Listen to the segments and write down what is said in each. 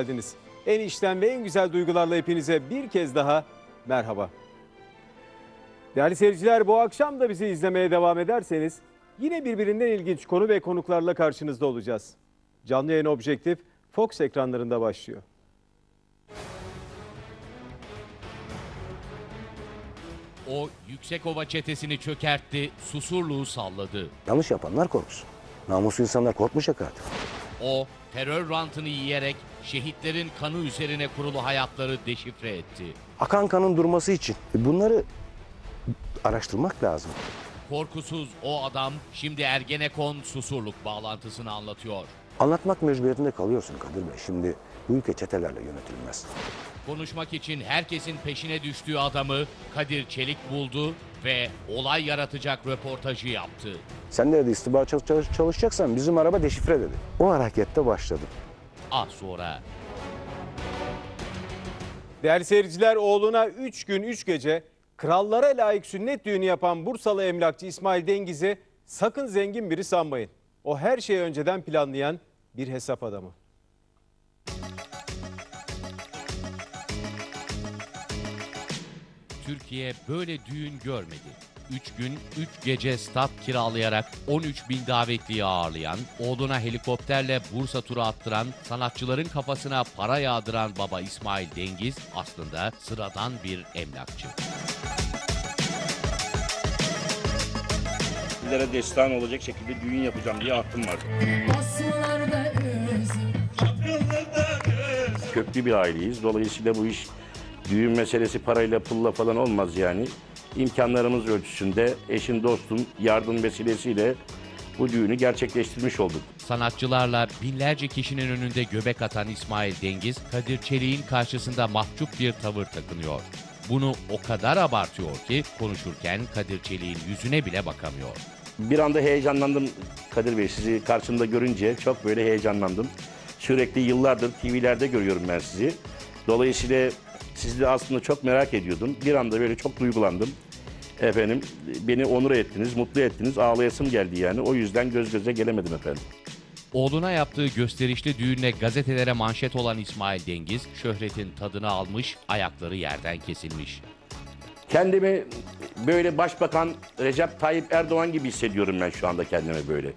geldiniz. En içten ve en güzel duygularla hepinize bir kez daha merhaba. Değerli seyirciler bu akşam da bizi izlemeye devam ederseniz yine birbirinden ilginç konu ve konuklarla karşınızda olacağız. Canlı yayın objektif Fox ekranlarında başlıyor. O Yüksekova çetesini çökertti, Susurluğu salladı. Yanlış yapanlar korksun. Namuslu insanlar korkmayacak artık. O terör rantını yiyerek şehitlerin kanı üzerine kurulu hayatları deşifre etti. Akan kanın durması için e, bunları araştırmak lazım. Korkusuz o adam şimdi Ergenekon Susurluk bağlantısını anlatıyor. Anlatmak mecburiyetinde kalıyorsun Kadir Bey. Şimdi bu ülke çetelerle yönetilmez. Konuşmak için herkesin peşine düştüğü adamı Kadir Çelik buldu ve olay yaratacak röportajı yaptı. Sen de dedi istihbarat çalış- çalış- çalışacaksan bizim araba deşifre dedi. O harekette başladım. Az sonra Değerli seyirciler oğluna 3 gün 3 gece krallara layık sünnet düğünü yapan Bursalı emlakçı İsmail Dengiz'i sakın zengin biri sanmayın. O her şeyi önceden planlayan bir hesap adamı. Türkiye böyle düğün görmedi. 3 gün 3 gece stat kiralayarak 13 bin davetliyi ağırlayan, oğluna helikopterle Bursa turu attıran, sanatçıların kafasına para yağdıran baba İsmail Dengiz aslında sıradan bir emlakçı. Sizlere destan olacak şekilde düğün yapacağım diye aklım var. Köklü bir aileyiz. Dolayısıyla bu iş düğün meselesi parayla pulla falan olmaz yani. İmkanlarımız ölçüsünde eşim dostum yardım vesilesiyle bu düğünü gerçekleştirmiş olduk. Sanatçılarla binlerce kişinin önünde göbek atan İsmail Dengiz, Kadir Çelik'in karşısında mahcup bir tavır takınıyor. Bunu o kadar abartıyor ki konuşurken Kadir Çelik'in yüzüne bile bakamıyor. Bir anda heyecanlandım Kadir Bey sizi karşımda görünce çok böyle heyecanlandım. Sürekli yıllardır TV'lerde görüyorum ben sizi. Dolayısıyla sizi de aslında çok merak ediyordum. Bir anda böyle çok duygulandım. Efendim beni onur ettiniz, mutlu ettiniz. Ağlayasım geldi yani. O yüzden göz göze gelemedim efendim. Oğluna yaptığı gösterişli düğünle gazetelere manşet olan İsmail Dengiz, şöhretin tadını almış, ayakları yerden kesilmiş. Kendimi böyle Başbakan Recep Tayyip Erdoğan gibi hissediyorum ben şu anda kendimi böyle.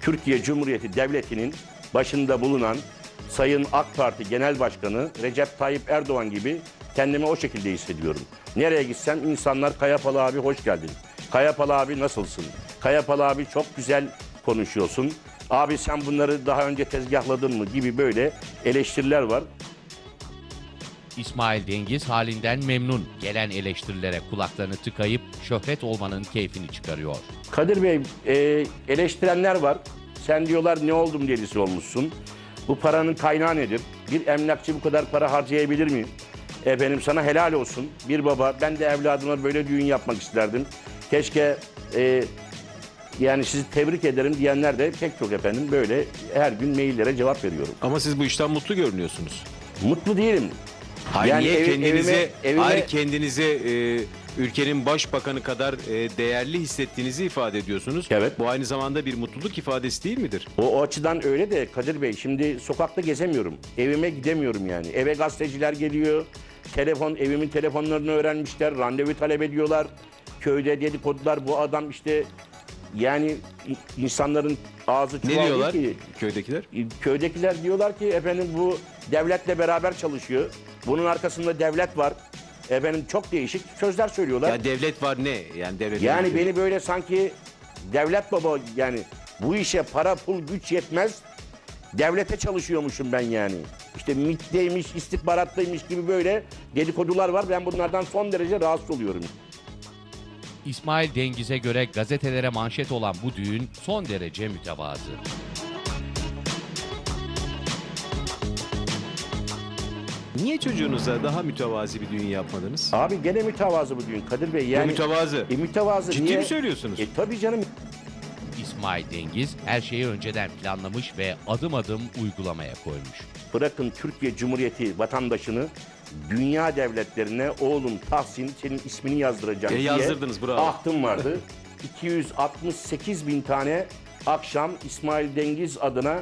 Türkiye Cumhuriyeti Devleti'nin başında bulunan Sayın AK Parti Genel Başkanı Recep Tayyip Erdoğan gibi kendimi o şekilde hissediyorum. Nereye gitsem insanlar Kayapalı abi hoş geldin. Kayapalı abi nasılsın? Kayapalı abi çok güzel konuşuyorsun. Abi sen bunları daha önce tezgahladın mı gibi böyle eleştiriler var. İsmail Dengiz halinden memnun. Gelen eleştirilere kulaklarını tıkayıp şöhret olmanın keyfini çıkarıyor. Kadir Bey e, eleştirenler var. Sen diyorlar ne oldum delisi olmuşsun. Bu paranın kaynağı nedir? Bir emlakçı bu kadar para harcayabilir mi? Efendim sana helal olsun. Bir baba ben de evladıma böyle düğün yapmak isterdim. Keşke e, yani sizi tebrik ederim diyenler de pek çok efendim böyle her gün maillere cevap veriyorum. Ama siz bu işten mutlu görünüyorsunuz. Mutlu değilim. Hayır Yani niye evi- kendinize, evime- evime- hayır kendinize e, ülkenin başbakanı kadar e, değerli hissettiğinizi ifade ediyorsunuz. Evet. Bu aynı zamanda bir mutluluk ifadesi değil midir? O, o açıdan öyle de Kadir Bey şimdi sokakta gezemiyorum. Evime gidemiyorum yani. Eve gazeteciler geliyor. Telefon evimin telefonlarını öğrenmişler. Randevu talep ediyorlar. Köyde dedikodular bu adam işte yani insanların ağzı çuval Ne diyorlar ki. köydekiler? Köydekiler diyorlar ki efendim bu devletle beraber çalışıyor. Bunun arkasında devlet var. Efendim çok değişik sözler söylüyorlar. Ya devlet var ne? Yani devlet Yani beni böyle sanki devlet baba yani bu işe para pul güç yetmez. Devlete çalışıyormuşum ben yani. İşte MİT'teymiş, istihbarattaymış gibi böyle dedikodular var. Ben bunlardan son derece rahatsız oluyorum. İsmail Dengiz'e göre gazetelere manşet olan bu düğün son derece mütevazı. Niye çocuğunuza daha mütevazi bir düğün yapmadınız? Abi gene mütevazı bugün Kadir Bey. Bu Yani, mütevazı. E, mütevazı Ciddi niye? mi söylüyorsunuz? E tabii canım. İsmail Dengiz her şeyi önceden planlamış ve adım adım uygulamaya koymuş. Bırakın Türkiye Cumhuriyeti vatandaşını dünya devletlerine oğlum Tahsin senin ismini yazdıracağım E, diye yazdırdınız, bravo. ahtım vardı. 268 bin tane akşam İsmail Dengiz adına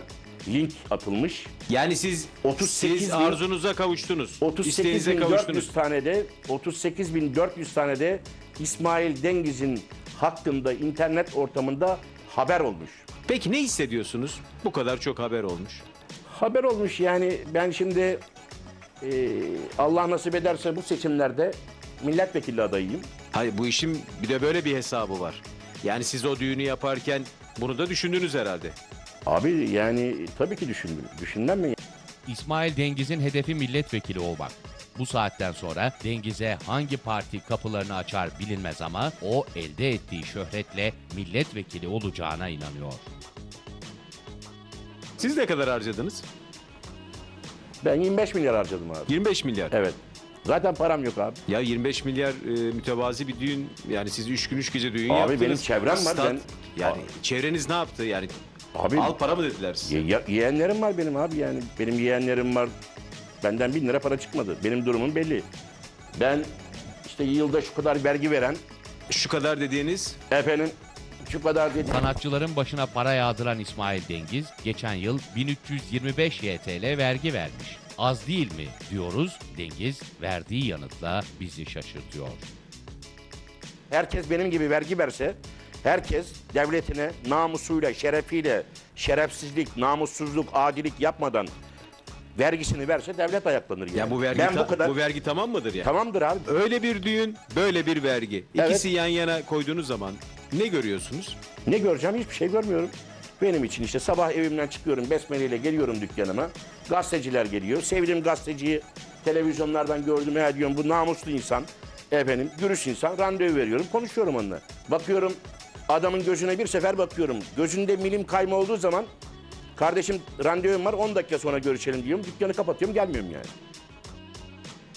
link atılmış. Yani siz 38 siz bin- arzunuza kavuştunuz. İsteğinize 38.400 kavuştunuz. tane de 38.400 tane de İsmail Dengiz'in hakkında internet ortamında haber olmuş. Peki ne hissediyorsunuz? Bu kadar çok haber olmuş. Haber olmuş yani ben şimdi e, Allah nasip ederse bu seçimlerde milletvekili adayıyım. Hayır bu işin bir de böyle bir hesabı var. Yani siz o düğünü yaparken bunu da düşündünüz herhalde. Abi yani tabii ki düşündüm. Düşünmem mi? İsmail Dengiz'in hedefi milletvekili olmak. Bu saatten sonra Dengiz'e hangi parti kapılarını açar bilinmez ama o elde ettiği şöhretle milletvekili olacağına inanıyor. Siz ne kadar harcadınız? Ben 25 milyar harcadım abi. 25 milyar. Evet. Zaten param yok abi. Ya 25 milyar e, mütevazi bir düğün yani siz 3 gün 3 gece düğün Abi yaptınız. benim çevrem var, Stat- ben- Yani çevreniz ne yaptı yani? Abi Al para mı dediler size? ye- ye- yeğenlerim var benim abi yani. Benim yeğenlerim var. Benden bin lira para çıkmadı. Benim durumum belli. Ben işte yılda şu kadar vergi veren Şu kadar dediğiniz efendim şu kadar dedi. Sanatçıların başına para yağdıran İsmail Dengiz geçen yıl 1325 YTL vergi vermiş. Az değil mi diyoruz. Dengiz verdiği yanıtla bizi şaşırtıyor. Herkes benim gibi vergi verse herkes devletine namusuyla, şerefiyle, şerefsizlik, namussuzluk, adilik yapmadan vergisini verse devlet ayaklanır yani. ya bu vergi ben bu kadar bu vergi tamam mıdır ya? tamamdır abi. Öyle bir düğün, böyle bir vergi. Evet. İkisi yan yana koyduğunuz zaman ne görüyorsunuz? Ne göreceğim hiçbir şey görmüyorum. Benim için işte sabah evimden çıkıyorum besmeleyle geliyorum dükkanıma. Gazeteciler geliyor. Sevdiğim gazeteciyi televizyonlardan gördüm. Ya diyorum bu namuslu insan. Efendim dürüst insan. Randevu veriyorum. Konuşuyorum onunla. Bakıyorum adamın gözüne bir sefer bakıyorum. Gözünde milim kayma olduğu zaman kardeşim randevum var 10 dakika sonra görüşelim diyorum. Dükkanı kapatıyorum gelmiyorum yani.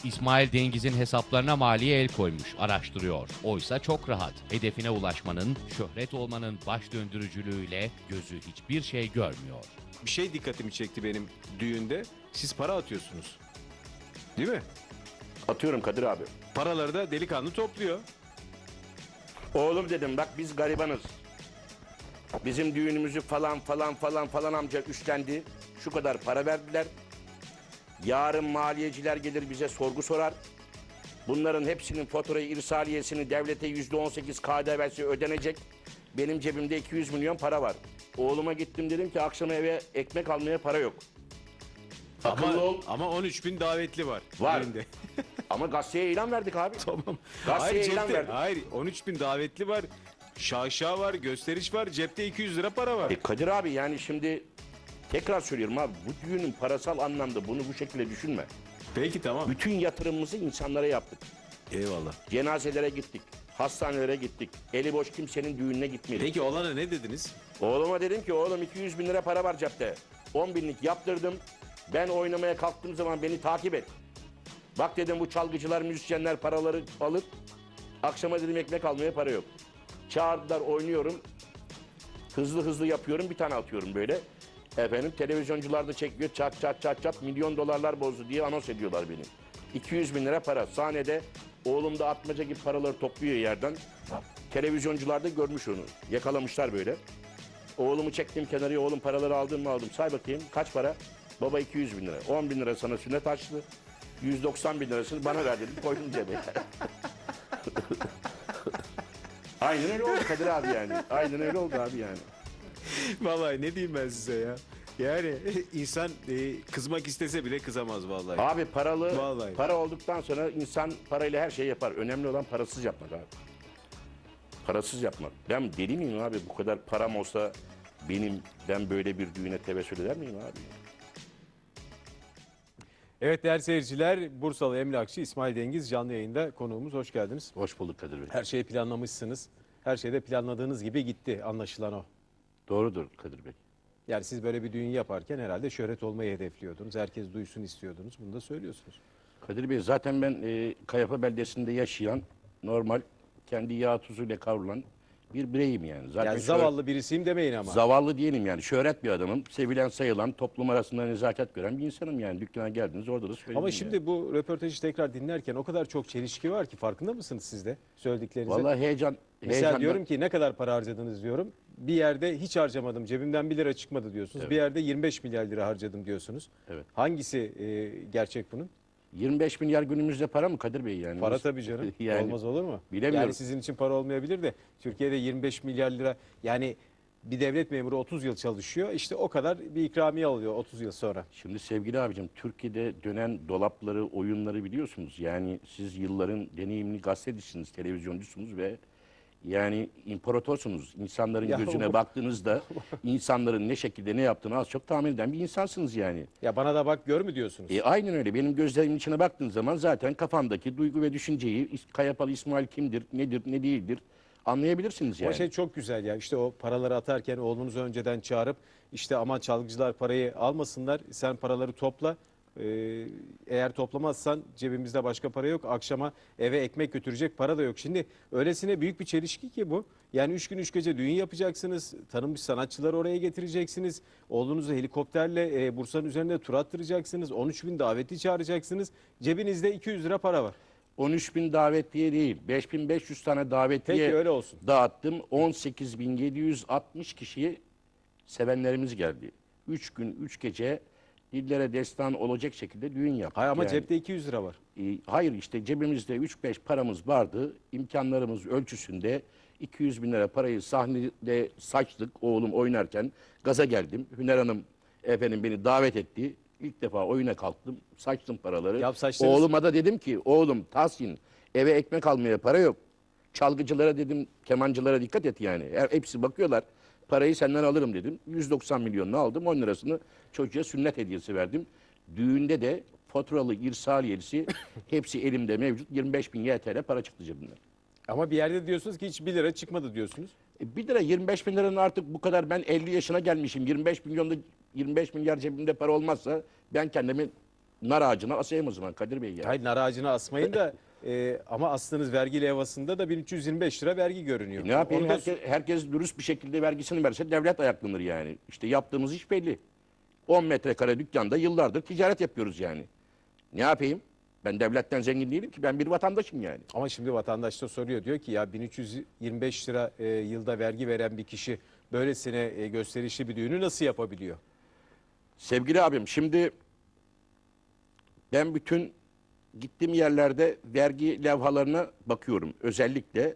İsmail Dengiz'in hesaplarına maliye el koymuş, araştırıyor. Oysa çok rahat. Hedefine ulaşmanın, şöhret olmanın baş döndürücülüğüyle gözü hiçbir şey görmüyor. Bir şey dikkatimi çekti benim düğünde. Siz para atıyorsunuz. Değil mi? Atıyorum Kadir abi. Paraları da delikanlı topluyor. Oğlum dedim bak biz garibanız. Bizim düğünümüzü falan falan falan falan amca üstlendi. Şu kadar para verdiler. Yarın maliyeciler gelir bize sorgu sorar. Bunların hepsinin faturayı irsaliyesini devlete yüzde on sekiz KDV'si ödenecek. Benim cebimde 200 milyon para var. Oğluma gittim dedim ki akşam eve ekmek almaya para yok. Akıllı Ama, ol. ama 13 bin davetli var. Var. düğünde. Ama gazeteye ilan verdik abi. tamam. Gazeteye hayır, ilan cepte, verdim. hayır 13 bin davetli var. Şaşa var, gösteriş var, cepte 200 lira para var. E Kadir abi yani şimdi tekrar söylüyorum abi bu düğünün parasal anlamda bunu bu şekilde düşünme. Peki tamam. Bütün yatırımımızı insanlara yaptık. Eyvallah. Cenazelere gittik. Hastanelere gittik. Eli boş kimsenin düğününe gitmedik. Peki olana ne dediniz? Oğluma dedim ki oğlum 200 bin lira para var cepte. 10 binlik yaptırdım. Ben oynamaya kalktığım zaman beni takip et. Bak dedim bu çalgıcılar, müzisyenler paraları alıp akşama dedim ekmek almaya para yok. Çağırdılar oynuyorum. Hızlı hızlı yapıyorum bir tane atıyorum böyle. Efendim televizyoncular da çekiyor çat çat çat çat milyon dolarlar bozdu diye anons ediyorlar beni. 200 bin lira para sahnede oğlum da atmaca gibi paraları topluyor yerden. Televizyoncular da görmüş onu yakalamışlar böyle. Oğlumu çektim kenarıya oğlum paraları aldın mı aldım say bakayım kaç para? Baba 200 bin lira 10 bin lira sana sünnet açtı. 190 bin lirasını bana ver dedim koydum cebe. Aynen öyle oldu Kadir abi yani. Aynen öyle oldu abi yani. vallahi ne diyeyim ben size ya. Yani insan e, kızmak istese bile kızamaz vallahi. Abi paralı, Vallahi. para olduktan sonra insan parayla her şeyi yapar. Önemli olan parasız yapmak abi. Parasız yapmak. Ben deli miyim abi? Bu kadar param olsa benim ben böyle bir düğüne tevessül eder miyim abi? Evet değerli seyirciler, Bursalı emlakçı İsmail Dengiz canlı yayında konuğumuz. Hoş geldiniz. Hoş bulduk Kadir Bey. Her şeyi planlamışsınız. Her şey de planladığınız gibi gitti anlaşılan o. Doğrudur Kadir Bey. Yani siz böyle bir düğün yaparken herhalde şöhret olmayı hedefliyordunuz. Herkes duysun istiyordunuz. Bunu da söylüyorsunuz. Kadir Bey zaten ben e, Kayafa beldesinde yaşayan normal kendi yağ tuzuyla kavrulan bir bireyim yani. Zaten Yani zavallı birisiyim demeyin ama. Zavallı değilim yani. Şöhret bir adamım. Sevilen sayılan, toplum arasında nezaket gören bir insanım yani. Dükkana geldiniz orada da söyledim Ama yani. şimdi bu röportajı tekrar dinlerken o kadar çok çelişki var ki farkında mısınız siz de söylediklerinize? Vallahi heyecan, Mesela heyecandan- diyorum ki ne kadar para harcadınız diyorum. bir yerde hiç harcamadım, cebimden 1 lira çıkmadı diyorsunuz. Evet. Bir yerde 25 milyar lira harcadım diyorsunuz. Evet. Hangisi e, gerçek bunun? 25 milyar günümüzde para mı Kadir Bey yani? Para tabii canım. Yani Olmaz olur mu? bilemiyorum. Yani sizin için para olmayabilir de Türkiye'de 25 milyar lira yani bir devlet memuru 30 yıl çalışıyor. İşte o kadar bir ikramiye alıyor 30 yıl sonra. Şimdi sevgili abicim Türkiye'de dönen dolapları, oyunları biliyorsunuz. Yani siz yılların deneyimli gazetecisiniz, televizyoncusunuz ve yani imparatorsunuz. İnsanların Ya gözüne bu- baktığınızda insanların ne şekilde ne yaptığını az çok tahmin eden bir insansınız yani. Ya bana da bak gör mü diyorsunuz? E, aynen öyle. Benim gözlerimin içine baktığın zaman zaten kafamdaki duygu ve düşünceyi Kayapalı İsmail kimdir, nedir, ne değildir anlayabilirsiniz yani. Ama şey çok güzel ya işte o paraları atarken oğlunuzu önceden çağırıp işte aman çalgıcılar parayı almasınlar sen paraları topla. Ee, eğer toplamazsan cebimizde başka para yok. Akşama eve ekmek götürecek para da yok. Şimdi öylesine büyük bir çelişki ki bu. Yani üç gün üç gece düğün yapacaksınız. Tanınmış sanatçıları oraya getireceksiniz. Oğlunuzu helikopterle e, Bursa'nın üzerinde tur attıracaksınız. 13 bin davetli çağıracaksınız. Cebinizde 200 lira para var. 13 bin davetliye değil, 5500 tane davetliye Peki öyle olsun. dağıttım. 18.760 kişiyi sevenlerimiz geldi. 3 gün, 3 gece dillere destan olacak şekilde düğün yaptık. Hayır ama Yani, cepte 200 lira var. e, hayır işte cebimizde 3-5 paramız vardı. İmkanlarımız ölçüsünde 200 bin lira parayı sahnede saçtık oğlum oynarken. Gaza geldim. Hüner Hanım efendim beni davet etti. İlk defa oyuna kalktım. Saçtım paraları. Ya saçtınız- Oğluma da dedim ki oğlum Tahsin eve ekmek almaya para yok. Çalgıcılara dedim kemancılara dikkat et yani. Her, hepsi bakıyorlar. Parayı senden alırım dedim. 190 milyonunu aldım. 10 lirasını çocuğa sünnet hediyesi verdim. Düğünde de faturalı irsaliyesi hepsi elimde mevcut. 25 bin YTL para çıktı cebimden. Ama bir yerde diyorsunuz ki hiç 1 lira çıkmadı diyorsunuz. E, 1 lira 25 bin liranın artık bu kadar ben 50 yaşına gelmişim. 25 milyonda 25 milyar cebimde para olmazsa ben kendimi nar ağacına asayım o zaman Kadir Bey ya. Hayır nar ağacına asmayın da e, ama astığınız vergi levhasında da 1325 lira vergi görünüyor. E, ne yapayım herkes, herkes dürüst bir şekilde vergisini verse devlet ayaklanır yani. İşte yaptığımız iş belli. 10 metrekare dükkanda yıllardır ticaret yapıyoruz yani. Ne yapayım? Ben devletten zengin değilim ki ben bir vatandaşım yani. Ama şimdi vatandaş da soruyor diyor ki ya 1325 lira e, yılda vergi veren bir kişi böylesine e, gösterişli bir düğünü nasıl yapabiliyor? Sevgili abim şimdi ben bütün gittiğim yerlerde vergi levhalarına bakıyorum. Özellikle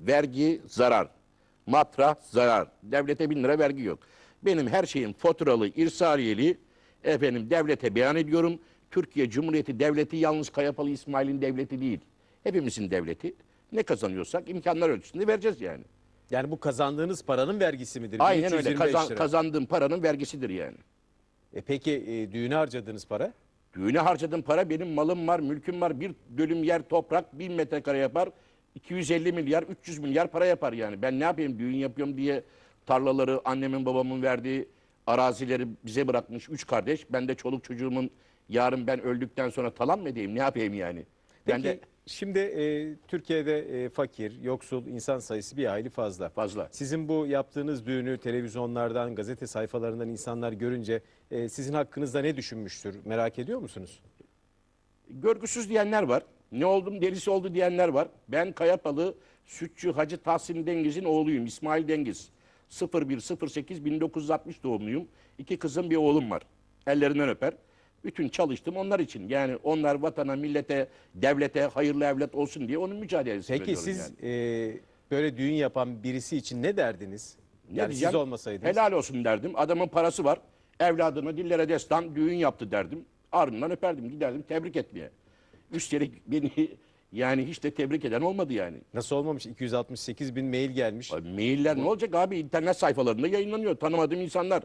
vergi zarar, matrah zarar. Devlete bin lira vergi yok. Benim her şeyim faturalı, irsaliyeli. Efendim devlete beyan ediyorum. Türkiye Cumhuriyeti Devleti yalnız Kayapalı İsmail'in devleti değil. Hepimizin devleti. Ne kazanıyorsak imkanlar ölçüsünde vereceğiz yani. Yani bu kazandığınız paranın vergisi midir? Aynen öyle. 1325 Kazan, lira. kazandığım paranın vergisidir yani. E peki e, düğüne harcadığınız para? Düğüne harcadığım para benim malım var, mülküm var. Bir dönüm yer toprak bin metrekare yapar. 250 milyar, 300 milyar para yapar yani. Ben ne yapayım düğün yapıyorum diye tarlaları annemin babamın verdiği arazileri bize bırakmış üç kardeş. Ben de çoluk çocuğumun yarın ben öldükten sonra talan mı edeyim ne yapayım yani? Peki ben de şimdi e, Türkiye'de e, fakir, yoksul insan sayısı bir hayli fazla. fazla. Sizin bu yaptığınız düğünü televizyonlardan, gazete sayfalarından insanlar görünce e, sizin hakkınızda ne düşünmüştür? Merak ediyor musunuz? Görgüsüz diyenler var. Ne oldum delisi oldu diyenler var. Ben Kayapalı Sütçü Hacı Tahsin Dengiz'in oğluyum. İsmail Dengiz. 0108 1960 doğumluyum. İki kızım bir oğlum var. Ellerinden öper. Bütün çalıştım onlar için. Yani onlar vatana, millete, devlete hayırlı evlat olsun diye onun mücadelesini Peki veriyorum siz yani. e, böyle düğün yapan birisi için ne derdiniz? Ne yani diyeceğim? siz olmasaydınız. Helal olsun derdim. Adamın parası var. Evladına dillere destan düğün yaptı derdim. Ardından öperdim giderdim tebrik etmeye. Üstelik beni yani hiç de tebrik eden olmadı yani. Nasıl olmamış? 268 bin mail gelmiş. Abi Mailler ne olacak abi internet sayfalarında yayınlanıyor tanımadığım insanlar.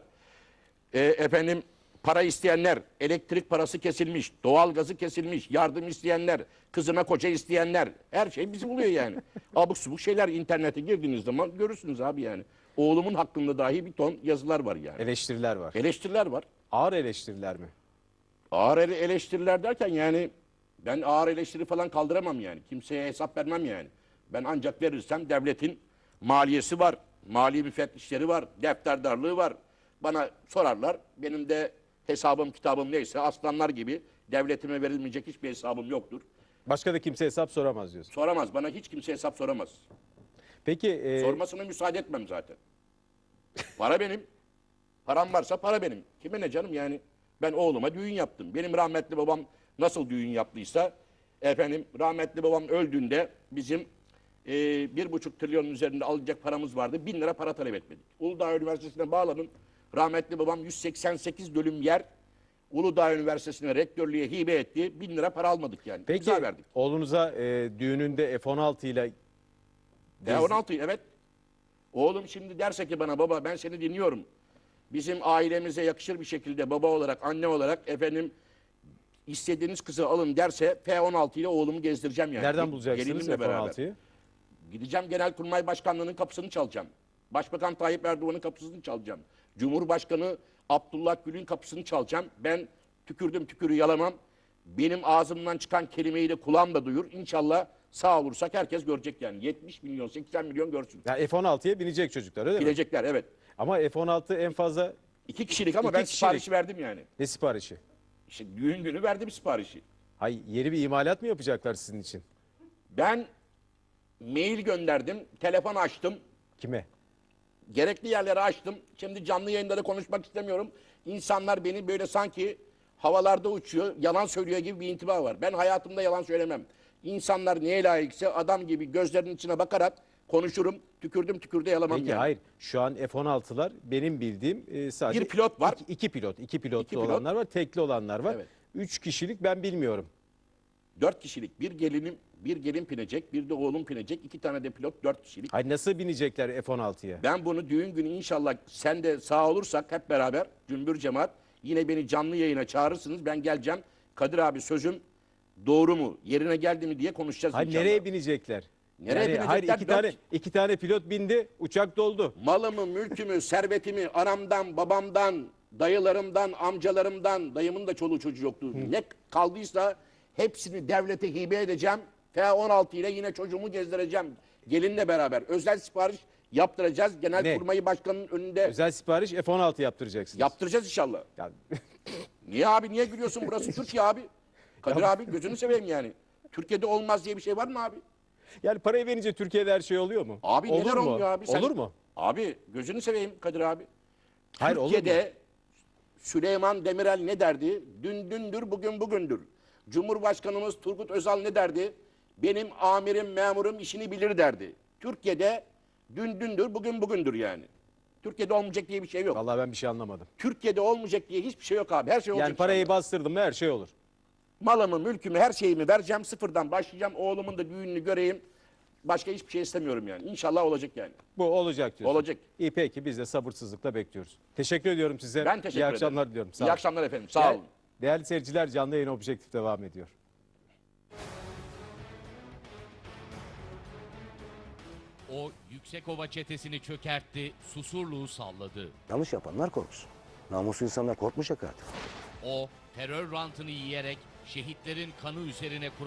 E, efendim para isteyenler, elektrik parası kesilmiş, doğalgazı kesilmiş, yardım isteyenler, kızına koca isteyenler her şey bizi buluyor yani. Abuk subuk şeyler internete girdiğiniz zaman görürsünüz abi yani. Oğlumun hakkında dahi bir ton yazılar var yani. Eleştiriler var. Eleştiriler var. Ağır eleştiriler mi? Ağır ele- eleştiriler derken yani ben ağır eleştiri falan kaldıramam yani. Kimseye hesap vermem yani. Ben ancak verirsem devletin maliyesi var. Mali müfettişleri var. Defterdarlığı var. Bana sorarlar. Benim de hesabım kitabım neyse aslanlar gibi devletime verilmeyecek hiçbir hesabım yoktur. Başka da kimse hesap soramaz diyorsun. Soramaz. Bana hiç kimse hesap soramaz. Peki e, Sormasına müsaade etmem zaten. Para benim. Param varsa para benim. Kime ne canım yani? Ben oğluma düğün yaptım. Benim rahmetli babam nasıl düğün yaptıysa efendim rahmetli babam öldüğünde bizim e, bir buçuk trilyonun üzerinde alacak paramız vardı. Bin lira para talep etmedik. Uludağ Üniversitesi'ne bağlanın. Rahmetli babam 188 dönüm yer Uludağ Üniversitesi'ne rektörlüğe hibe etti. Bin lira para almadık yani. Peki İmza verdik. oğlunuza e, düğününde F-16 ile F-16 evet. Oğlum şimdi derse ki bana baba ben seni dinliyorum. Bizim ailemize yakışır bir şekilde baba olarak, anne olarak efendim istediğiniz kızı alın derse F-16 ile oğlumu gezdireceğim yani. nereden bulacaksınız gelinimle beraber. F-16'yı? Gideceğim Genelkurmay Başkanlığı'nın kapısını çalacağım. Başbakan Tayyip Erdoğan'ın kapısını çalacağım. Cumhurbaşkanı Abdullah Gül'ün kapısını çalacağım. Ben tükürdüm tükürü yalamam. Benim ağzımdan çıkan kelimeyi de kulağım da duyur. İnşallah sağ olursak herkes görecek yani. 70 milyon, 80 milyon görsün. Ya F-16'ya binecek çocuklar öyle mi? Bilecekler evet. Ama F-16 en fazla İki kişilik ama İki ben kişilik. siparişi verdim yani. ne siparişi? İşte düğün günü verdim siparişi. Hay yeni bir imalat mı yapacaklar sizin için? Ben mail gönderdim, telefon açtım, Kime? Gerekli yerleri açtım. Şimdi canlı yayında da konuşmak istemiyorum. İnsanlar beni böyle sanki havalarda uçuyor, yalan söylüyor gibi bir intiba var. Ben hayatımda yalan söylemem. İnsanlar neye layıksa adam gibi gözlerinin içine bakarak konuşurum. Tükürdüm tükürde yalamam Peki yani. hayır. Şu an F-16'lar benim bildiğim e, sadece Bir pilot var. İki, iki pilot. iki pilotlu İki pilot. olanlar var. Tekli olanlar var. Evet. Üç kişilik ben bilmiyorum. Dört kişilik bir gelinim, bir gelin pinecek, bir de oğlum pinecek. iki tane de pilot dört kişilik. Hay nasıl binecekler F-16'ya? Ben bunu düğün günü inşallah sen de sağ olursak hep beraber cümbür cemaat yine beni canlı yayına çağırırsınız. Ben geleceğim. Kadir abi sözüm doğru mu? Yerine geldi mi diye konuşacağız Hay inşallah. nereye binecekler? Nereye Yani binecekler? Hayır iki Dört- tane iki tane pilot bindi, uçak doldu. Malımı, mülkümü, servetimi anamdan, babamdan, dayılarımdan, amcalarımdan, dayımın da çoluğu çocuğu yoktu. Ne kaldıysa hepsini devlete hibe edeceğim. F-16 ile yine çocuğumu gezdireceğim. Gelinle beraber. Özel sipariş yaptıracağız. Genel Ne? Kurmayı Başkanı'nın önünde Özel sipariş F-16 yaptıracaksınız. yaptıracağız inşallah. Ya- Niye abi niye gülüyorsun? Burası Türkiye abi. Kadir abi gözünü seveyim yani. Türkiye'de olmaz diye bir şey var mı abi? yani parayı verince Türkiye'de her şey oluyor mu? Abi olur neler mu? olmuyor abi? Sen- Olur mu? Abi gözünü seveyim Kadir abi. Hayır, olur mu? Türkiye'de Süleyman Demirel ne derdi? Dün dündür bugün bugündür. Cumhurbaşkanımız Turgut Özal ne derdi? Benim amirim memurum işini bilir derdi. Türkiye'de dün dündür bugün bugündür yani. Türkiye'de olmayacak diye bir şey yok. Vallahi ben bir şey anlamadım. Türkiye'de olmayacak diye hiçbir şey yok abi. Her şey olacak. Yani parayı inşallah. bastırdım mı her şey olur. Malımı, mülkümü, her şeyimi vereceğim. Sıfırdan başlayacağım. Oğlumun da düğününü göreyim. Başka hiçbir şey istemiyorum yani. İnşallah olacak yani. Bu olacak diyorsun. Olacak. İyi peki biz de sabırsızlıkla bekliyoruz. Teşekkür ediyorum size. Ben teşekkür İyi ederim. akşamlar diliyorum. Sağ İyi olun. akşamlar efendim. Sağ Değer- olun. Değerli seyirciler canlı yayın objektif devam ediyor. O Yüksekova çetesini çökertti, Susurluğu salladı. Yanlış yapanlar korksun. Namuslu insanlar korkmayacak artık. O terör rantını yiyerek şehitlerin kanı üzerine kurulan